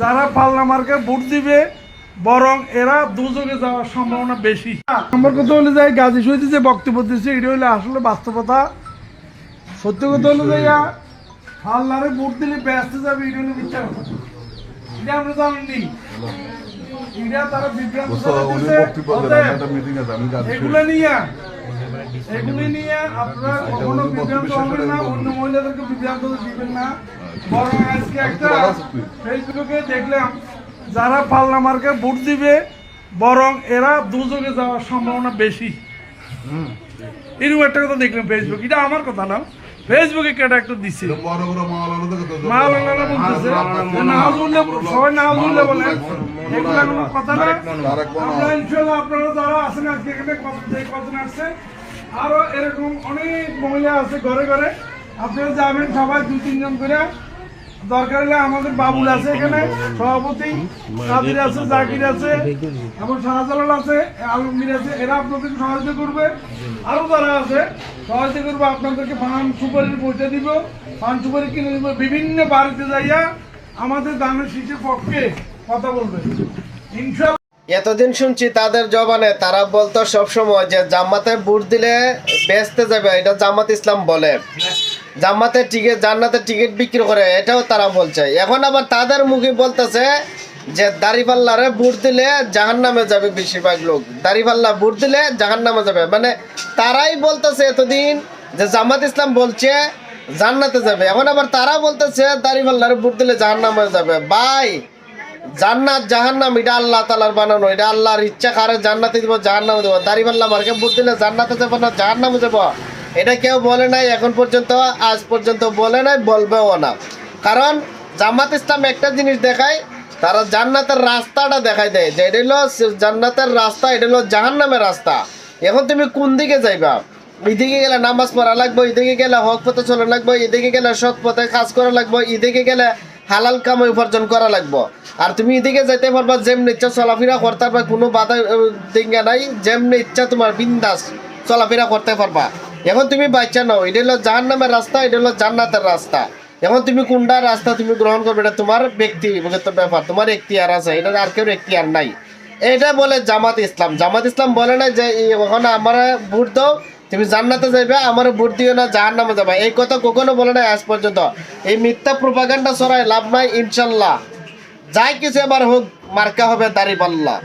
যারা পাল্লা মার্কে ভোট দিবে বরং এরা দুজনে যাওয়ার সম্ভাবনা বেশি। আমার কথা হলে যাই গাজী শহীদ যে বক্তব্য দিচ্ছে এটা হলে আসলে বাস্তবতা। সত্য কথা হলে যাইয়া পাল্লারে ভোট দিলে ব্যস্ত যাবে এটা হলে মিথ্যা কথা। এটা আমরা জানি এটা তারা বিভ্রান্ত এগুলো নিয়ে এগুলি নিয়ে আপনারা কখনো বিভ্রান্ত হবেন না অন্য মহিলাদেরকে বিভ্রান্ত দিবেন না। বরং আজকে একটা ফেসবুকে দেখলাম যারা পাল্লা মার্কে ভোট দিবে বরং এরা দুযোগে যাওয়ার সম্ভাবনা বেশি। এরকম একটা কথা দেখলাম ফেসবুক এটা আমার কথা না। ফেসবুকে কেটে একটা দিচ্ছে মাওলানা বলতেছে। সবাই বলে। এগুলা কোনো কথা না? আমরা ইনশাআল্লাহ আপনারা যারা আছেন আজকে এখানে আসছে আরও এরকম অনেক মহিলা আছে ঘরে ঘরে। আপনারা যাবেন সবাই দুই তিনজন করে। দরকার হলে আমাদের বাবুল আছে এখানে, সভাপতি, কাদির আছে, জাকির আছে, এবং শাহজালাল আছে, আলমগীর আছে, এরা আপনাদেরকে সহায়তা করবে। আরও যারা আছে সহায়তা করবে, আপনাদেরকে ফান সুপারির পৌঁছে দিব। ফান সুপারি কিনে দিব। বিভিন্ন বাড়িতে যাইয়া আমাদের দানের শীতের পক্ষে কথা বলবে। ইনশাল্লাহ। এতদিন শুনছি তাদের জবানে, তারা বলতো সবসময় যে জামাতে ভোট দিলে বেচতে যাবে, এটা জামাত ইসলাম বলে। জামাতে টিকিট জান্নাতের টিকিট বিক্রি করে, এটাও তারা বলছে। এখন আবার তাদের মুখে বলতেছে যে, দাড়িপাল্লারে ভোট দিলে জাহান নামে যাবে বেশিরভাগ লোক। দাড়িপাল্লা ভোট দিলে জাহান নামে যাবে। মানে তারাই বলতেছে এতদিন যে, জামাত ইসলাম বলছে জান্নাতে যাবে। এখন আবার তারা বলতেছে দাড়িপাল্লারে ভোট দিলে জাহান নামে যাবে। ভাই, জান্নাত জাহান্নাম, এটা আল্লাহ তালার বানানো। এটা আল্লাহর ইচ্ছা, কারে জান্নাতে দিব, জাহান্নামে দেবো। দাড়িপাল্লা মার্কে বুট দিলে জান্নাতে যাব না, জাহান্নামে যাব? এটা কেউ বলে নাই, এখন পর্যন্ত, আজ পর্যন্ত বলে নাই, বলবেও না। কারণ জামাত ইসলাম একটা জিনিস দেখায়, তারা জান্নাতের রাস্তাটা দেখাই দেয়, যে এটা হলো জান্নাতের রাস্তা, এটা হলো জাহান্নামের রাস্তা। এখন তুমি কোন দিকে যাইবা? এদিকে গেলে নামাজ পড়া লাগবে, এদিকে গেলে হক পথে চলা লাগবে, এদিকে গেলে সৎ পথে কাজ করা লাগবে, এদিকে গেলে হালাল কামাই উপার্জন করা লাগবে। আর তুমি এদিকে যাইতে পারবা যেমনি ইচ্ছা, চলাফেরা করতে পারবা, কোনো বাধা দিঙ্গা নাই, যেমনি ইচ্ছা তোমার বিন্দাস চলাফেরা করতে পারবা। এখন তুমি বাচ্চা নাও, এটা হলো জাহান্নামের রাস্তা, এটা হলো জান্নাতের রাস্তা। এখন তুমি কোনটা রাস্তা তুমি গ্রহণ করবে, এটা তোমার ব্যক্তিগত ব্যাপার, তোমার এখতিয়ার আছে এটা আর কেউ এখতিয়ার নাই। এটা বলে জামাত ইসলাম জামাত ইসলাম বলে না যে এখন আমার ভোট দাও, তুমি জান্নাতে যাবে আমার ভোট দিও না জাহান নামে যাবে। এই কথা কখনো বলে নাই আজ পর্যন্ত। এই মিথ্যা প্রোপাগান্ডা ছড়ায় লাভ নাই, ইনশাল্লাহ। যাই কিছু এবার হোক, মার্কা হবে দাড়ি পাল্লা।